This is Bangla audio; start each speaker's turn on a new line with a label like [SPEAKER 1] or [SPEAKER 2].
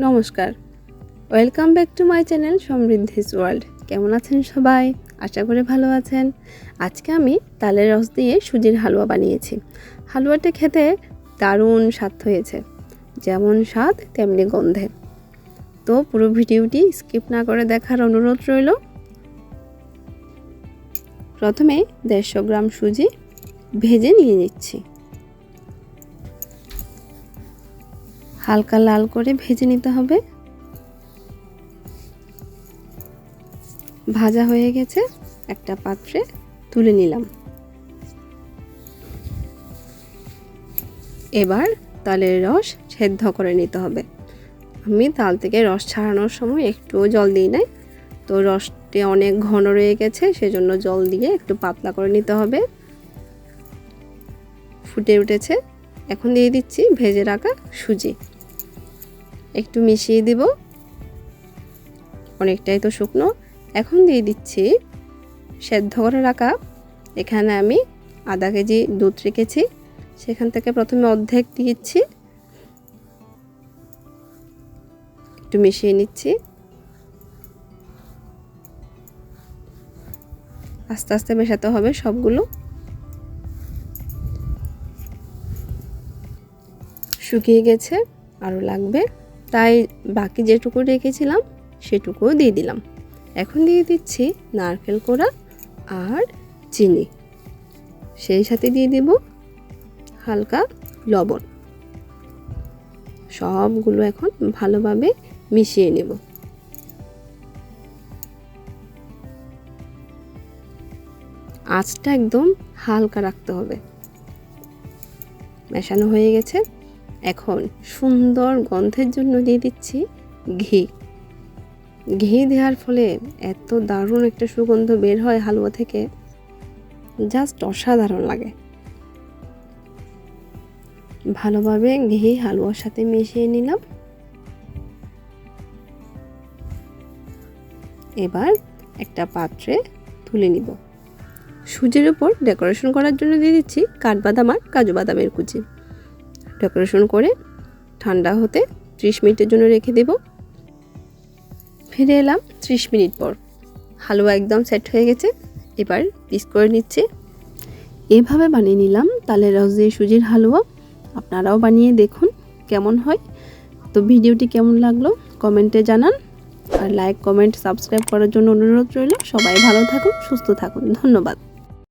[SPEAKER 1] নমস্কার। Welcome back to my channel Samriddhi's world. কেমন আছেন সবাই? আশা করে ভালো আছেন। আজকে আমি তালের রস দিয়ে সুজির হালুয়া বানিয়েছি। হালুয়াটা খেতে দারুণ স্বাদ হয়েছে। যেমন স্বাদ, তেমনি গন্ধে। তো পুরো ভিডিওটি স্কিপ না করে দেখার অনুরোধ রইল। প্রথমে দেড়শো গ্রাম সুজি ভেজে নিয়ে নিচ্ছি। হালকা লাল করে ভেজে নিতে হবে। ভাজা হয়ে গেছে, একটা পাত্রে তুলে নিলাম। এবার তালের রস সেদ্ধ করে নিতে হবে। আমি তাল থেকে রস ছাড়ানোর সময় একটুও জল দিই নাই। তো রসটি অনেক ঘন রয়ে গেছে, সেজন্য জল দিয়ে একটু পাতলা করে নিতে হবে। ফুটে উঠেছে। এখন দিয়ে দিচ্ছি ভেজে রাখা সুজি। একটু মিশিয়ে দিব। অনেকটাই তো শুকনো। এখন দিয়ে দিচ্ছি সেদ্ধ করে রাখা। এখানে আমি আধা কেজি দুধ রেখেছি। সেখান থেকে প্রথমে অর্ধেক দিচ্ছি একটু মিশিয়ে নিচ্ছি। আস্তে আস্তে মেশাতে হবে সবগুলো। শুকিয়ে গেছে, আরও লাগবে। তাই বাকি যেটুকু রেখেছিলাম, সেটুকুও দিয়ে দিলাম। এখন দিয়ে দিচ্ছি নারকেল কোড়া আর চিনি। সেই সাথে দিয়ে দেব হালকা লবণ। সবগুলো এখন ভালোভাবে মিশিয়ে নেব। আঁচটা একদম হালকা রাখতে হবে। মেশানো হয়ে গেছে। এখন সুন্দর গন্ধের জন্য দিয়ে দিচ্ছি ঘি। ঘি দেওয়ার ফলে এত দারুণ একটা সুগন্ধ বের হয় হালুয়া থেকে। জাস্ট অসাধারণ লাগে। ভালোভাবে ঘি হালুয়ার সাথে মিশিয়ে নিলাম। এবার একটা পাত্রে তুলে নিব। সুজির উপর ডেকোরেশন করার জন্য দিয়ে দিচ্ছি কাঠবাদাম আর কাজু বাদামের কুচি। ডেকোরেশন করে ঠান্ডা হতে ত্রিশ মিনিটের জন্য রেখে দেব। ফিরে এলাম ত্রিশ মিনিট পর। হালুয়া একদম সেট হয়ে গেছে। এবার পিস করে নিচ্ছে। এভাবে বানিয়ে নিলাম তালের রস দিয়ে সুজির হালুয়া। আপনারাও বানিয়ে দেখুন কেমন হয়। তো ভিডিওটি কেমন লাগল কমেন্টে জানান। আর লাইক কমেন্ট সাবস্ক্রাইব করার জন্য অনুরোধ রইল। সবাই ভালো থাকুন, সুস্থ থাকুন। ধন্যবাদ।